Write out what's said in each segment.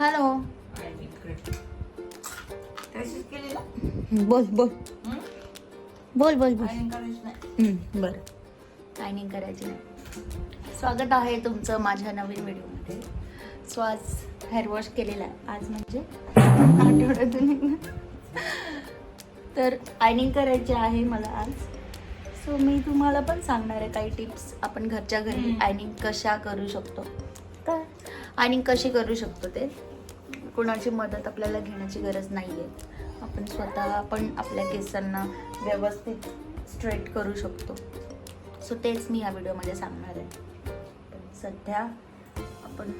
Hello. बोल बोल? बोल बोल बोल. बरं. लायनिंग करायची नाही. स्वागत आहे तुमचं माझ्या नवीन व्हिडिओमध्ये. सो आज हेअर वॉश केलेला आहे. आज म्हणजे आठवड्यातून. तर आयनिंग करायची आहे मला आज. सो मी तुम्हाला पण सांगणार आहे काही टिप्स आपण घरच्या घरी. आयनिंग कशा करू शकतो. तर आयनिंग कशी करू शकतो ते. कोणाची मदत आपल्याला घेण्याची गरज नाही आहे आपण स्वतः पण आपल्या केसांना व्यवस्थित स्ट्रेट करू शकतो. सो तेच मी या व्हिडिओमध्ये सांगणार आहे. पण सध्या आपण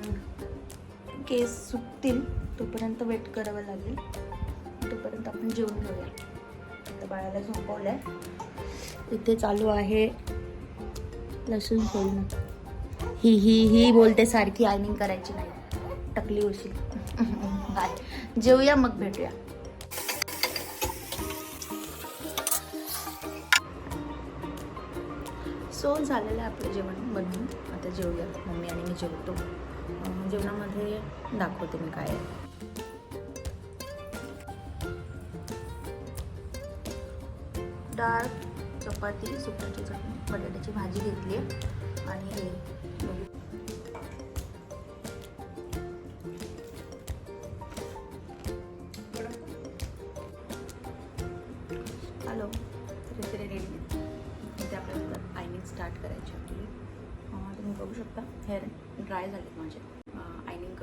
केस सुटतील तोपर्यंत वेट करावं लागेल. तोपर्यंत आपण जेवून घेऊया. आता बाळाला झोपवलं आहे इथे चालू आहे लसूण सोलणं ही ही ही बोलते सारखी आयनिंग करायची नाही. टकली होशील बाय. जेवूया मग भेटूया. सो झालेलं आहे आपलं जेवण बनवून. आता जेवूया मम्मी आणि मी जेवतो. जेवणामध्ये दाखवते मी काय डाळ चपाती सुकटाची चटणी बटाट्याची भाजी घेतली आहे. आणि हे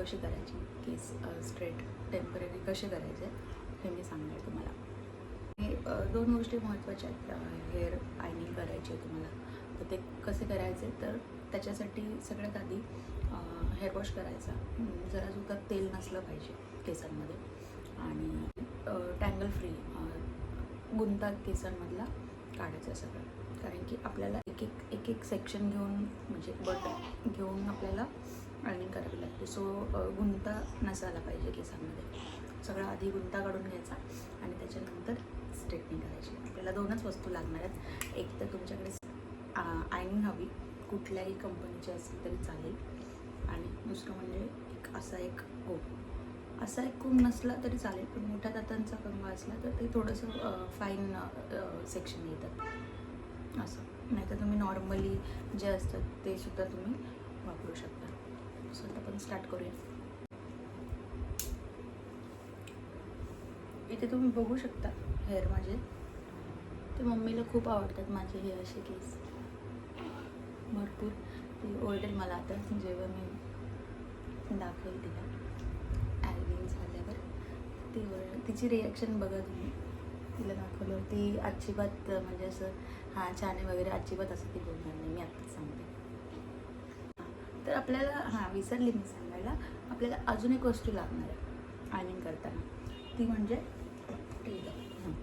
कशी करायची? केस स्ट्रेट टेंपररी कसे करायचे? हे मी सांगणार तुम्हाला. हे दोन गोष्टी महत्त्वाच्या आहेत. हेअर आयनिंग करायची आहे तुम्हाला. तर ते कसे करायचे? तर त्याच्यासाठी सगळ्यात आधी हेअर वॉश करायचा. जरा सुद्धा तेल नसलं पाहिजे केसांमध्ये. आणि टँगल फ्री गुंता केसांमधला काढायचं सगळं. कारण की आपल्याला एक एक एक एक सेक्शन घेऊन म्हणजे बट घेऊन आपल्याला अळणी करावी लागते सो गुंता नसायला पाहिजे केसांमध्ये. सगळा आधी गुंता काढून घ्यायचा आणि त्याच्यानंतर स्ट्रेटनिंग करायची. आपल्याला दोनच वस्तू लागणार आहेत. एक तर तुमच्याकडे आयनिंग हवी. कुठल्याही कंपनीची असेल तरी चालेल. आणि दुसरं म्हणजे एक असा एक कोण असा एक कोण नसला तरी चालेल. पण मोठ्या दातांचा कंबा असला तर ते थोडंसं फाईन सेक्शन येतात असं. नाहीतर तुम्ही नॉर्मली जे असतात ते सुद्धा तुम्ही वापरू शकता सो आता आपण स्टार्ट करूया. इथे तुम्ही बघू शकता हेअर माझे. ते मम्मीला खूप आवडतात माझे हे असे केस. भरपूर. ती ओरडेल मला आता जेव्हा मी दाखवेल तिला. ॲल्बिन झाल्यावर. ती ओरडेल तिची रिॲक्शन बघा तुम्ही. तिला दाखवल्यावर ती अजिबात म्हणजे असं हां छान आहे वगैरे अजिबात असं ती बोलणार नाही. मी आत्ताच सांगते. तर आपल्याला हां विसरली मी सांगायला. आपल्याला अजून एक वस्तू लागणार आहे आयनिंग करताना. ती म्हणजे आहे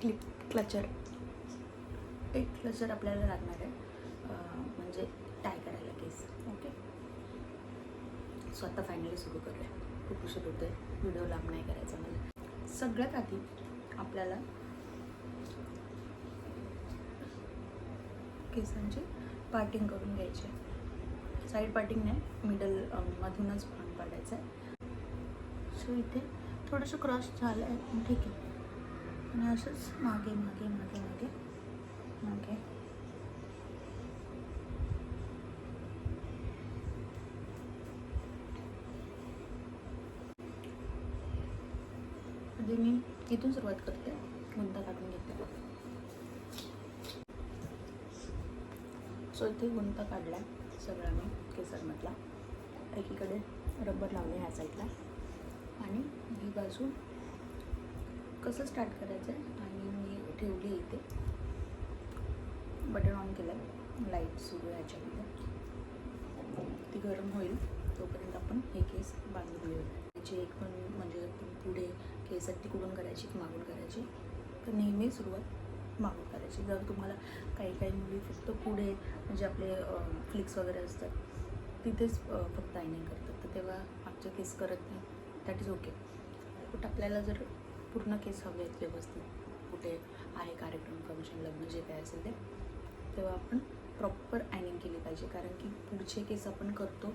क्लिप क्लचर एक क्लचर आपल्याला लागणार आहे म्हणजे टाय करायला केस ओके स्वतः फायनली सुरू करूया. खूप उशीर होतोय. व्हिडिओ लांब नाही करायचा मला. सगळ्यात आधी आपल्याला केसांची पार्टिंग करून घ्यायचे. साईड पार्टिंग नाही मिडल मधूनच भाग पाडायचं आहे. सो इथे थोडंसं क्रॉस झालं आहे पण ठीक आहे. आणि असंच मागे मागे मागे मागे मागे. आधी मी इथून सुरुवात करते. गुंता काढून घेते. सो इथे गुंत काढला सगळा मी केसरमधला. एकीकडे रबर लावले ह्या साईडला आणि ही बाजू कसं स्टार्ट करायचं आहे आणि मी ठेवली इथे. बटन ऑन केलं आहे लाइट सुरू आहे याच्यामध्ये. ती गरम होईल. तोपर्यंत आपण हे केस बांधून घेऊ त्याची एक पण म्हणजे पुढे केस तिकडून करायची की मागून करायची. तर नेहमी सुरुवात मागून करायची. जर तुम्हाला काही काही मुली फक्त पुढे म्हणजे आपले फ्लिक्स वगैरे असतात तिथेच फक्त आयनिंग करतात तर तेव्हा मागचे केस करत नाही. दॅट इज ओके बट आपल्याला जर पूर्ण केस हवे आहेत व्यवस्थित कुठे आहे कार्यक्रम फंक्शन लग्न जे काय असेल ते तेव्हा आपण प्रॉपर आयनिंग केली पाहिजे. कारण की पुढचे केस आपण करतो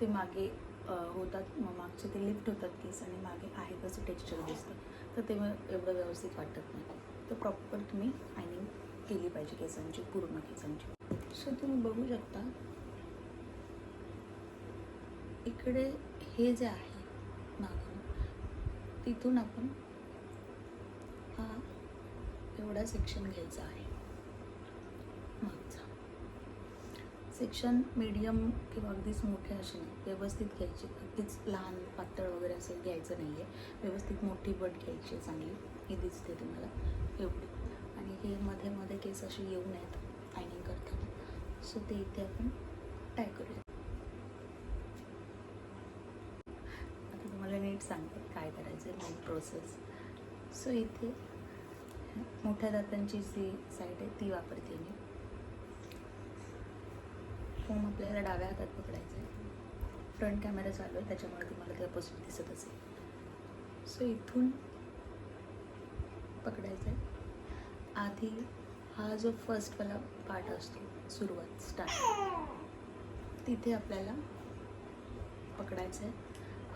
ते मागे होतात मग मागचे ते लिफ्ट होतात केस आणि मागे आहे कसं टेक्स्चर दिसतं. तर ते मग एवढं व्यवस्थित वाटत नाही. तर प्रॉपर तुम्ही आयनिंग केली पाहिजे केसांची पूर्ण केसांची. सो तुम्ही बघू शकता इकडे हे जे आहे मागून तिथून आपण हा एवढा सेक्शन घ्यायचा आहे. मागचा. सेक्शन मीडियम किंवा अगदीच मोठे असे नाही. व्यवस्थित घ्यायचे. अगदीच लहान पातळ वगैरे असं घ्यायचं नाही आहे व्यवस्थित मोठी बट घ्यायची चांगली. हे दिसते तुम्हाला. एवढी. आणि हे मध्ये मध्ये केस असे येऊ नयेत फायनिंग करतात सो ते इथे आपण टाय करूया. आता तुम्हाला नीट सांगते काय करायचं आहे मेन प्रोसेस सो इथे मोठ्या दातांची जी साईड आहे ती वापरते मी. फोन आपल्याला डाव्या हातात पकडायचा आहे फ्रंट कॅमेरा चालू आहे त्याच्यामुळे तुम्हाला ते अपोजिट दिसत असेल. सो इथून पकडायचं आहे आधी हा जो फर्स्टवाला पार्ट असतो सुरुवात स्टार्ट तिथे आपल्याला पकडायचं आहे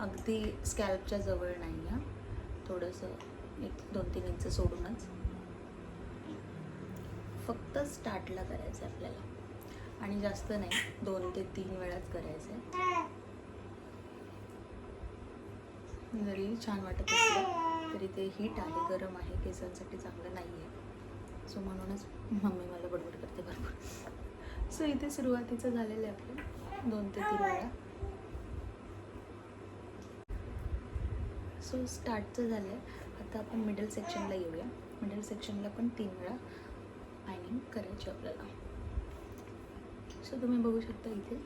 अगदी स्कॅल्पच्या जवळ नाही आहे. थोडंसं एक दोन तीन इंच सोडूनच. फक्त स्टार्टला करायचं आहे आपल्याला. आणि जास्त नाही दोन ते तीन वेळाच करायचं आहे जरी छान वाटत असलं तरी ते हीट आहे गरम आहे केसांसाठी चांगलं नाही आहे सो म्हणूनच मम्मी मला बडबड करते भरपूर. सो इथे सुरुवातीचं झालेलं आहे आपलं. दोन ते तीन वेळा. सो स्टार्टचं झालं आहे आता आपण मिडल सेक्शनला येऊया. मिडल सेक्शनला पण तीन वेळा आयनिंग करायची आपल्याला. सो तुम्ही बघू शकता इथे.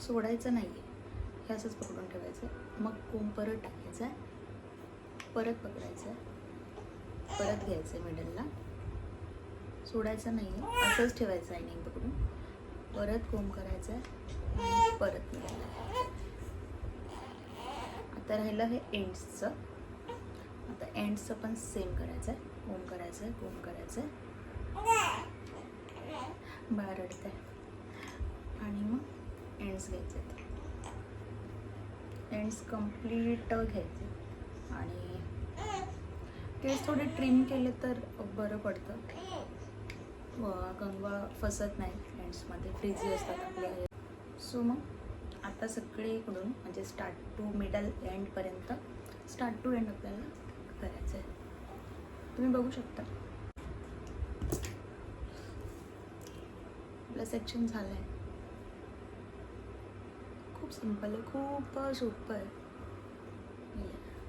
सोडायचं नाही आहे हे असंच पकडून ठेवायचं. मग कोंब परत टाकायचा? आहे परत पकडायचं. आहे परत घ्यायचं आहे मिडलला सोडायचं नाही आहे असंच ठेवायचं आहे नेम पकडून. परत कोंब करायचं? आहे परत मिडलला आता राहिलं हे एंड्सचं आता एंड्सचं पण सेम करायचं आहे कोंब करायचं? आहे कोंब करायचं? आहे बाहेर रडत आहे आणि मग एंड्स घ्यायचे आहेत एंड्स कंप्लीट घ्यायचे. आणि केस थोडे ट्रिम केले तर बरं पडतं. व कंगवा फसत नाही एंड्समध्ये फ्रीजी असतात आपल्या सो मग आता सगळीकडून म्हणजे स्टार्ट टू मिडल एंडपर्यंत स्टार्ट टू एंड आपल्याला करायचं आहे तुम्ही बघू शकता. आपलं सेक्शन झालं आहे खूप सिंपल आहे खूप सोपं आहे.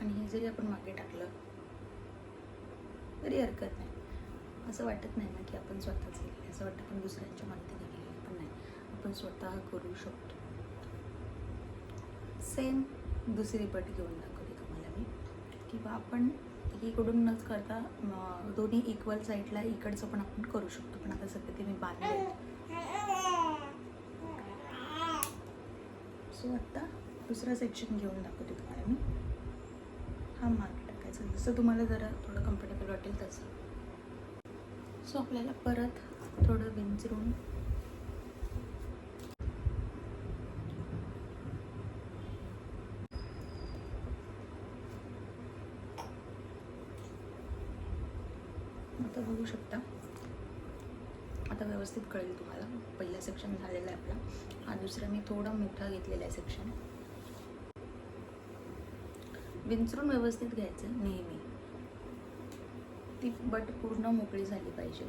आणि हे जरी आपण मागे टाकलं तरी हरकत नाही. असं वाटत नाही ना की आपण स्वतःच केलं असं वाटतं पण दुसऱ्यांच्या मदतीने केलेलं पण नाही. आपण स्वतः करू शकतो. सेम दुसरी पट घेऊन दाखवते तुम्हाला मी. किंवा आपण एकीकडून नच करता दोन्ही इक्वल साईडला इकडचं पण आपण करू शकतो. पण आता सध्या ते मी बांधले सो आत्ता दुसरा सेक्शन घेऊन दाखवते तुम्हाला मी. हा मागे टाकायचा. जसं तुम्हाला जरा थोडं कम्फर्टेबल वाटेल तसं. सो आपल्याला परत थोडं विंचरून आता बघू शकता. आता व्यवस्थित कळेल तुम्हाला. पहिला सेक्शन झालेला आहे आपला. हा दुसरा मी थोडा मोठा घेतलेला आहे सेक्शन विंचरून व्यवस्थित घ्यायचं नेहमी. ती बट पूर्ण मोकळी झाली पाहिजे.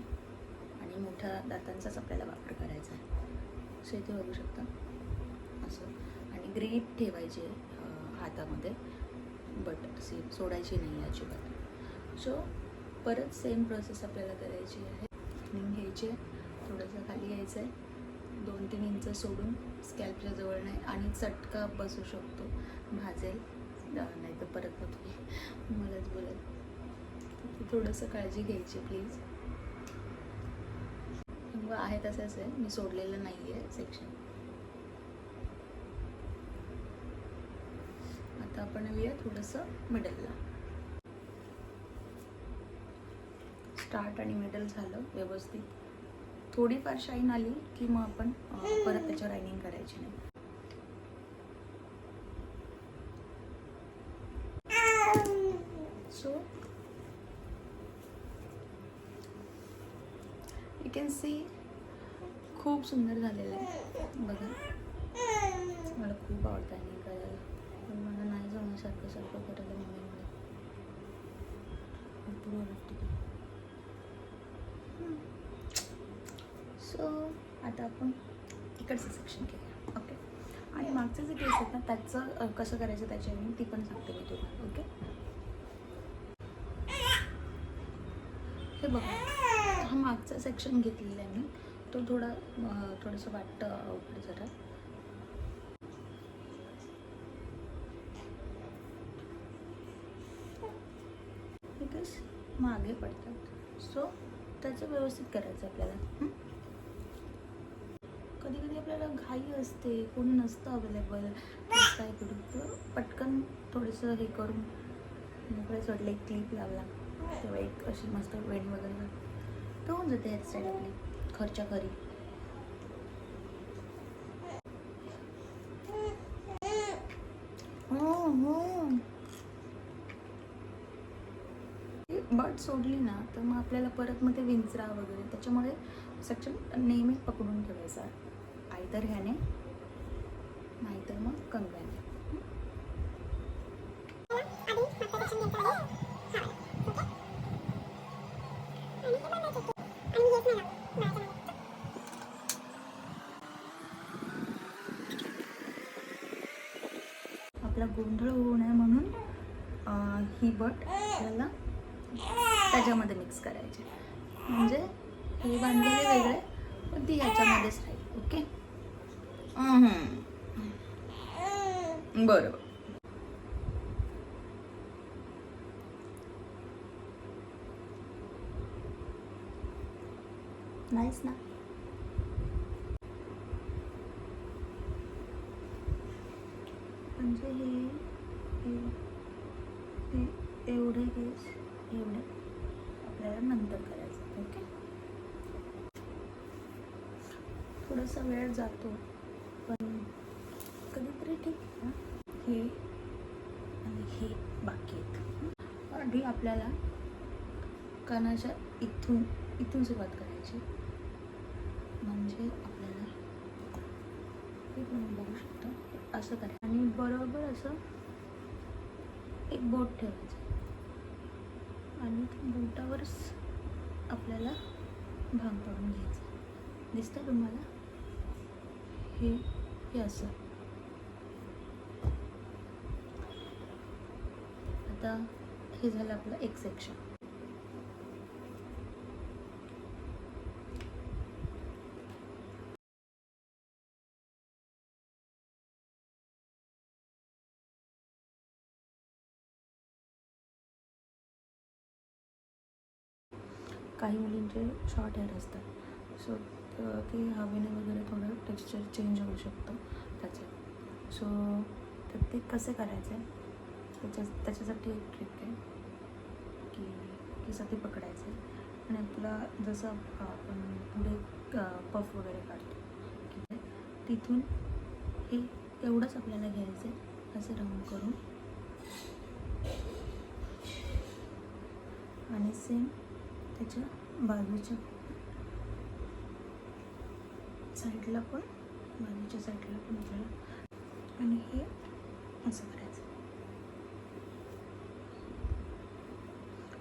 आणि मोठ्या दातांचाच आपल्याला वापर करायचा आहे. सो इथे बघू शकता. असं. आणि ग्रीप ठेवायची आहे, हातामध्ये. बट अशी सोडायची नाही आहे अजिबात. सो परत सेम प्रोसेस आपल्याला करायची आहे. घ्यायची. आहे थोडंसं खाली यायचं आहे. दोन तीन इंच सोडून स्कॅल्पच्या जवळ नाही आणि चटका बसू शकतो. भाजेल. नाही तर परत मग तुम्ही मलाच बोलत. थोडंसं काळजी घ्यायची प्लीज किंवा आहे तसंच आहे. मी सोडलेलं नाही आहे सेक्शन आता आपण येऊया थोडंसं मिडलला स्टार्ट आणि मिडल झालं व्यवस्थित. थोडीफार शाईन आली की मग आपण परत त्याच्यावर रायनिंग करायची नाही. सो you कॅन सी खूप सुंदर झालेलं आहे. बघा. मला खूप आवडतं आणि करायला. पण मला नाही जमण्यासारखं सारखं करायला मम्मीमुळे भरपूर आवडते सो आता आपण इकडचं सेक्शन केलं. ओके आणि मागचं जे केस आहेत ना त्याचं कसं करायचं त्याच्या मी ती पण सांगते मी तुला. ओके हे बघा. हा मागचा सेक्शन घेतलेला आहे मी. तो थोडा थोडंसं वाटतं अवघड जरा. मागे पडतात. सो त्याचं व्यवस्थित करायचं आपल्याला. कधी कधी आपल्याला घाई असते कोणी नसतं अवेलेबल काय करू तर पटकन थोडंसं हे करून मोकळे चढले एक क्लिप लावला. तेव्हा एक अशी मस्त वेणी वगैरे तर होऊन जाते हेअरस्टाईल आपली घरच्या घरी. हो हो. बट सोडली ना तर मग आपल्याला परत मग ते विंचरा वगैरे त्याच्यामुळे सेक्शन नेहमी पकडून ठेवायचा. तर ह्याने नाहीतर मग कंगव्याने. आपला गोंधळ होऊ नये म्हणून ही बट आपल्याला त्याच्यामध्ये मिक्स करायचे. म्हणजे हे बांधलेले वेगळे पण ती ह्याच्यामध्येच राहील ओके? बरोबर नाहीच ना. म्हणजे हे हे- हे एवढे केस एवढे. आपल्याला नंतर करायचं ओके? थोडासा वेळ जातो. पण कधीतरी ठीक आहे ना. हे आणि हे बाकी आहेत. आधी आपल्याला कानाच्या इथून इथून सुरुवात करायची. म्हणजे आपल्याला हे तुम्ही बघू शकता. असं करा. आणि बरोबर असं एक बोट ठेवायचं. आणि त्या बोटावरच आपल्याला भांग पाडून घ्यायचं. दिसतं तुम्हाला? हे हे असं. आता हे झालं आपलं एक सेक्शन काही मुलींचे शॉर्ट हेअर असतात. सो ते हवेने वगैरे थोडं टेक्स्चर चेंज होऊ शकतं त्याचं. सो तर ते कसे आहे त्याच्या त्याच्यासाठी एक ट्रिक आहे की कसं ते पकडायचं. आहे आणि आपला जसं आपण पुढे पफ वगैरे काढतो की तिथून हे एवढंच आपल्याला घ्यायचं आहे असं राऊंड करून. आणि सेम त्याच्या बाजूच्या साईडला पण बाजूच्या साईडला पण आपल्याला आणि हे असं करायचं.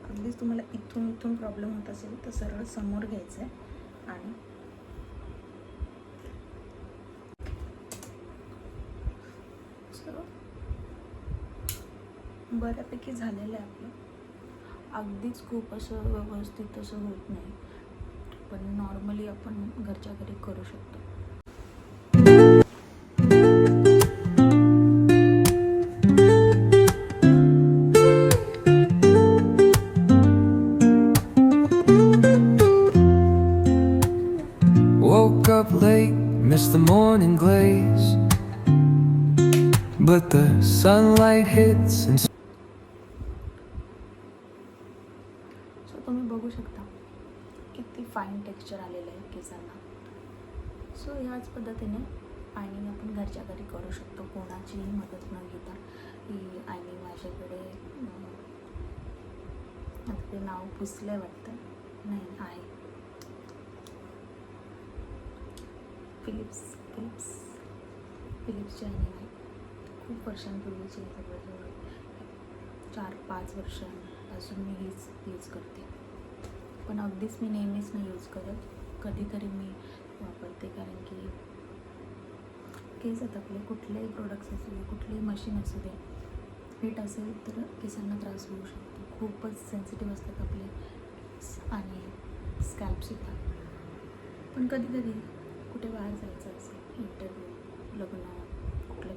अगदीच तुम्हाला इथून इथून प्रॉब्लेम होत असेल तर सरळ समोर घ्यायचं आहे आणि बऱ्यापैकी झालेलं आहे आपलं. अगदीच खूप असं व्यवस्थित असं होत नाही. पण नॉर्मली आपण घरच्या घरी करू शकतो Woke up late, missed the morning glaze. But the sunlight hits and fine texture आलेलं आहे केसांना. सो ह्याच पद्धतीने आयनिंग आपण घरच्या घरी करू शकतो. कोणाचीही मदत न घेता. की आयनिंग माझ्याकडे आता ते नाव पुसलं वाटतं. नाही आहे. फिलिप्स फिलिप्स फिलिप्सची आयनिंग आहे. खूप वर्षांपूर्वीची आहे जवळजवळ चार पाच वर्षांपासून मी हीच यूज करते. पण अगदीच मी नेहमीच नाही यूज करत. कधीतरी मी वापरते कारण की केस आहेत आपले कुठलेही प्रोडक्ट्स असू दे कुठलेही मशीन असू दे हिट असेल तर केसांना त्रास होऊ शकतो. खूपच सेन्सिटिव्ह असतात आपले आणि स्कॅल्पसुद्धा पण कधीतरी कुठे बाहेर जायचं असेल इंटरव्ह्यू लग्न कुठलं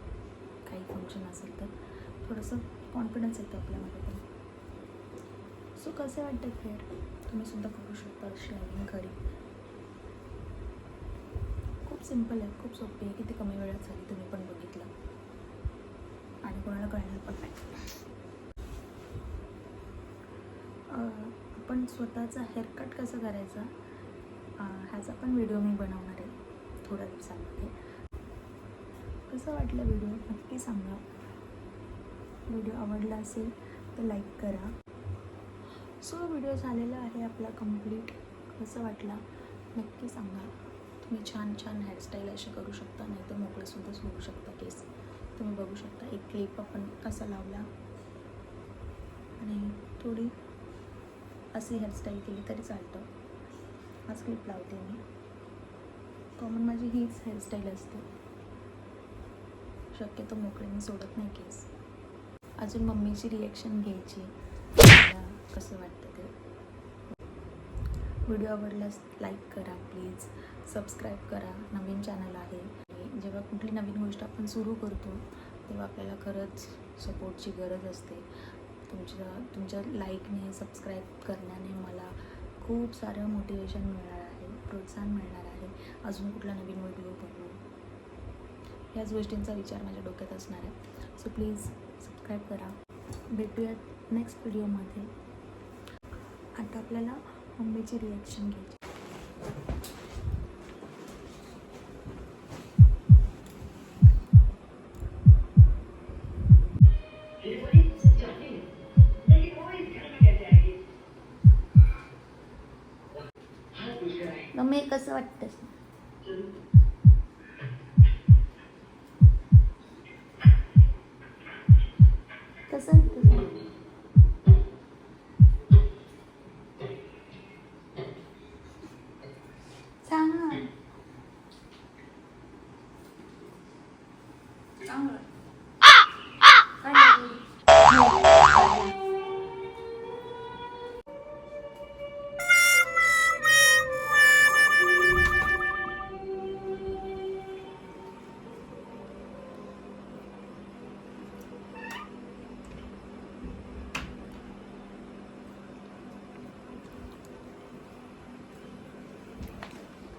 काही फंक्शन असेल तर थोडंसं कॉन्फिडन्स येतं आपल्यामध्ये पण. सो कसे वाटतात हेअर तुम्ही सुद्धा करू शकता शेअरिंग घरी खूप सिंपल आहे खूप सोपी आहे. किती कमी वेळात झाली तुम्ही पण बघितलं. आणि कोणाला कळणार पण नाही. आपण स्वतःचा हेअरकट कसं करायचा? ह्याचा पण व्हिडिओ मी बनवणार आहे थोड्या दिवसांमध्ये. कसं वाटलं व्हिडिओ नक्की सांगा. व्हिडिओ आवडला असेल तर लाईक करा. सो व्हिडिओ झालेला आहे आपला कंप्लीट कसं वाटला? नक्की सांगा. तुम्ही छान छान हेअरस्टाईल अशी करू शकता नाही तर मोकळेसुद्धा सोडू शकता केस. तुम्ही बघू शकता एक क्लिप आपण असा लावला. आणि थोडी अशी हेअरस्टाईल केली तरी चालतं. हाच क्लिप लावते मी. कॉमन माझी हीच हेअरस्टाईल असते. शक्यतो मोकळे मी सोडत नाही केस. अजून मम्मीची रिॲक्शन घ्यायची. कसं वाटतं ते? व्हिडिओ आवडल्यास लाईक करा प्लीज. सबस्क्राईब करा. नवीन चॅनल आहे. आणि जेव्हा कुठली नवीन गोष्ट आपण सुरू करतो तेव्हा आपल्याला खरंच सपोर्टची गरज असते. तुमच्या तुमच्या लाईकने सबस्क्राईब करण्याने मला खूप सारं मोटिवेशन मिळणार आहे प्रोत्साहन मिळणार आहे. अजून कुठला नवीन व्हिडिओ बनवू ह्याच गोष्टींचा विचार माझ्या डोक्यात असणार आहे. सो प्लीज सबस्क्राईब करा. भेटूयात नेक्स्ट व्हिडिओमध्ये आता आपल्याला मम्मीची रिॲक्शन घ्यायची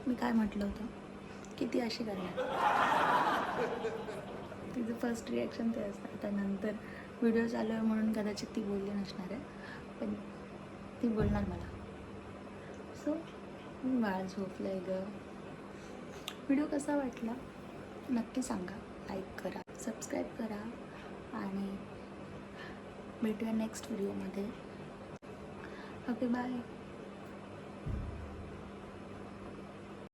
मी काय म्हटलं होतं? किती अशी करणार? तिचं फर्स्ट रिॲक्शन ते असतं. आता नंतर व्हिडिओ चालू आहे म्हणून कदाचित ती बोलली नसणार आहे. पण ती बोलणार मला. सो बाळ झोपलं आहे ग. व्हिडिओ कसा वाटला? नक्की सांगा. लाईक करा सबस्क्राईब करा आणि भेटूया नेक्स्ट व्हिडिओमध्ये ओके बाय